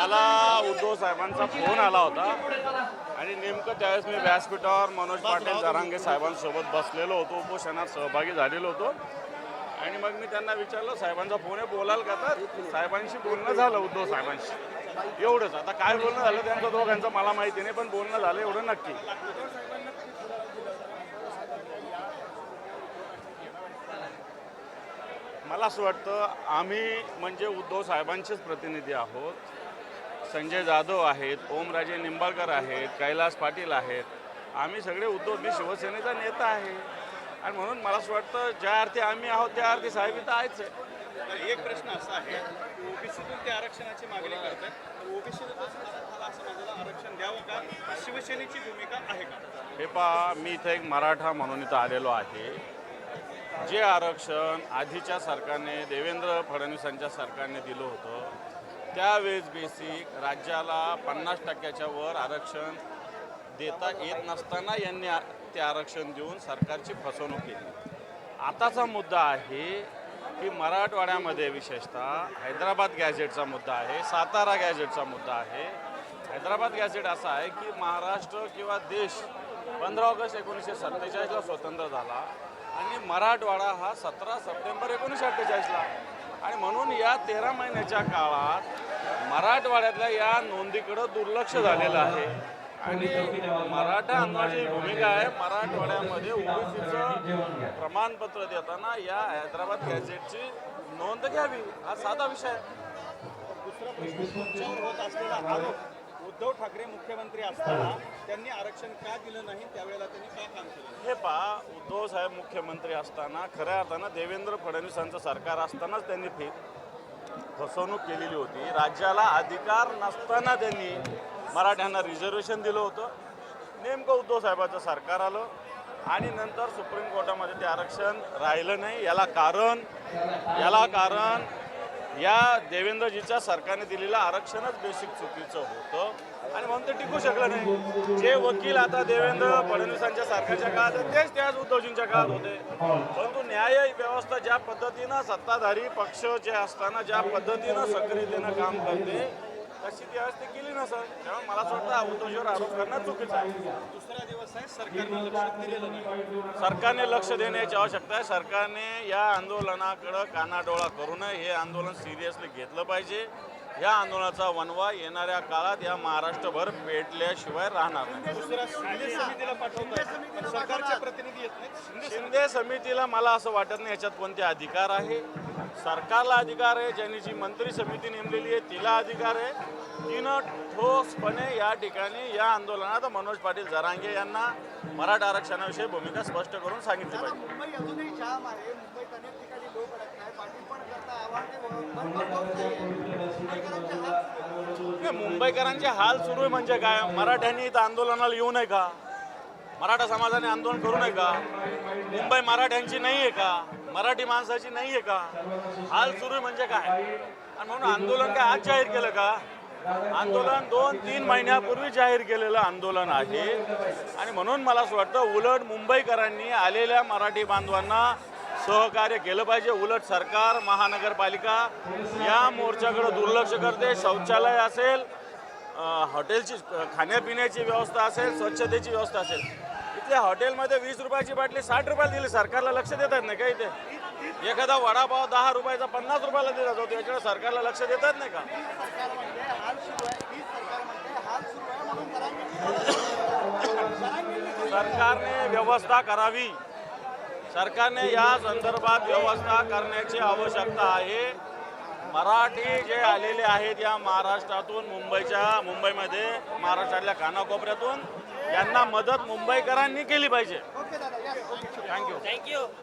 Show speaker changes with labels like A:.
A: मला उद्धव साहेबांचा फोन आला होता. आणि नेमकं त्यावेळेस मी व्यासपीठावर मनोज पाटील जरांगे साहेबांसोबत बसलेलो होतो. उपोषणात सहभागी झालेलो होतो. आणि मग मी त्यांना विचारलं साहेबांचा फोन आहे बोलाल का तर? साहेबांशी बोलणं झालं उद्धव साहेबांशी. एवढंच. आता काय बोलणं झालं त्यांचं दोघांचं मला माहिती नाही पण बोलणं झालं एवढं नक्की. मला असं वाटतं आम्ही म्हणजे उद्धव साहेबांचेच प्रतिनिधी आहोत. संजय जाधव आहेत ओमराजे निंबाळकर आहेत कैलास पाटील आहेत. आम्ही सगळे उद्धव मी शिवसेनेचा नेता आहे. आणि म्हणून मला असं वाटतं ज्या अर्थी आम्ही आहोत त्या अर्थी साहेब इथं आहेच आहे.
B: एक प्रश्न असा आहे ओबीसीतून ते आरक्षणाची मागणी करतात ओबीसीतून असं आरक्षण द्यावं का? शिवसेनेची भूमिका आहे का?
A: हे पहा मी इथं एक मराठा म्हणून इथं आलेलो आहे. जे आरक्षण आधीच्या सरकारने देवेंद्र फडणवीसांच्या सरकारने दिलं होतं त्यावेळेस बेसिक राज्याला पन्नास टक्क्याच्या वर आरक्षण देता येत नसताना यांनी ते आरक्षण देऊन सरकारची फसवणूक केली. आताचा मुद्दा आहे की मराठवाड्यामध्ये विशेषतः हैदराबाद गॅझेटचा मुद्दा आहे सातारा गॅझेटचा मुद्दा आहे. हैदराबाद गॅझेट असा आहे की महाराष्ट्र किंवा देश पंधरा ऑगस्ट एकोणीसशे सत्तेचाळीसला स्वतंत्र झाला आणि मराठवाडा हा सतरा सप्टेंबर एकोणीसशे अठ्ठेचाळीसला आणि म्हणून या तेरा महिन्याच्या काळात मराठवाड्यातल्या या नोंदीकडं दुर्लक्ष झालेलं आहे. आणि मराठा अन्नाची भूमिका आहे. मराठवाड्यामध्ये ओबीसीचं प्रमाणपत्र देताना या हैदराबाद गॅझेटची नोंद घ्यावी हा साधा विषय आहे.
B: दुसरा प्रश्न होत असलेला आरोप उद्धव ठाकरे मुख्यमंत्री असताना त्यांनी आरक्षण का दिलं नाही? त्यावेळेला त्यांनी का काम केलं
A: हे पहा उद्धव साहेब मुख्यमंत्री असताना खऱ्या अर्थानं देवेंद्र फडणवीसांचं सरकार असतानाच त्यांनी फे फसवणूक केलेली होती. राज्याला अधिकार नसताना त्यांनी मराठ्यांना रिझर्वेशन दिलं होतं. नेमकं उद्धव साहेबाचं सरकार आलं आणि नंतर सुप्रीम कोर्टामध्ये ते आरक्षण राहिलं नाही. याला कारण याला कारण या देवेंद्रजीच्या सरकारने दिलेलं आरक्षणच बेसिक चुकीचं होतं. आणि म्हणून ते टिकू शकलं नाही. जे वकील आता देवेंद्र फडणवीसांच्या सरकारच्या काळात तेच त्याच उद्धवजींच्या काळात होते. परंतु न्याय व्यवस्था ज्या पद्धतीनं सत्ताधारी पक्ष जे असताना ज्या पद्धतीनं सक्रियतेनं काम करते तशी ते केली नसं त्यामुळे मला असं वाटतं उद्धवजीवर आरोप करणं चुकीचं आहे.
B: दुसरा दिवस आहे सरकारने लक्ष दिलेलं नाही.
A: सरकारने लक्ष देण्याची आवश्यकता आहे. सरकारने या आंदोलनाकडं कानाडोळा करू नये. हे आंदोलन सिरियसली घेतलं पाहिजे. या आंदोलनाचा वनवा येणाऱ्या काळात या महाराष्ट्रभर पेटल्याशिवाय राहणार नाही.
B: दुसरा शिंदे समितीला पाठवतात पण सरकारचे प्रतिनिधी येत नाहीत. शिंदे
A: शिंदे समितीला मला असं वाटत नाही याच्यात कोणते अधिकार आहे. सरकारला अधिकार आहे ज्यांनी जी मंत्री समिती नेमलेली आहे तिला अधिकार आहे. तिनं ठोसपणे या ठिकाणी या आंदोलनात मनोज पाटील जरांगे यांना मराठा आरक्षणाविषयी भूमिका स्पष्ट करून सांगितली पाहिजे
C: मुंबई अजूनही जाम आहे मुंबईत अनेक ठिकाणी लोक अडकत आहे पाटील पण करता आव्हान ते भरभर पाऊस नाहीये. मुंबईकरांचे हाल सुरू
A: आहे म्हणजे काय? मराठ्यांनी इथं आंदोलनाला येऊ नये का? मराठा समाजाने आंदोलन करू नये का? मुंबई मराठ्यांची नाही आहे का? मराठी माणसाची नाही आहे का? हाल सुरू आहे म्हणजे काय? आणि म्हणून आंदोलन काय आज जाहीर केलं का? आंदोलन दोन तीन महिन्यापूर्वी जाहीर केलेलं आंदोलन आहे. आणि म्हणून मला असं वाटतं उलट मुंबईकरांनी आलेल्या मराठी बांधवांना सहकार्य केलं पाहिजे. उलट सरकार महानगरपालिका या मोर्चाकडे दुर्लक्ष करते. शौचालय असेल हॉटेलची खाण्यापिण्याची व्यवस्था असेल स्वच्छतेची व्यवस्था असेल इथल्या हॉटेलमध्ये वीस रुपयाची बाटली साठ रुपयाला दिली सरकारला लक्ष देतात नाही का इथे एखादा वडापाव दहा रुपयाचा पन्नास रुपयाला दिला जातो याच्याकडे सरकारला लक्ष देतात नाही का? सरकारने व्यवस्था करावी. सरकारने या संदर्भात व्यवस्था करण्याची आवश्यकता आहे. मराठी जे आलेले आहेत या महाराष्ट्रातून मुंबईच्या मुंबईमध्ये महाराष्ट्रातल्या कानाकोपऱ्यातून यांना मदत मुंबईकरांनी केली पाहिजे.
C: ओके दादा. या ओके
A: थँक्यू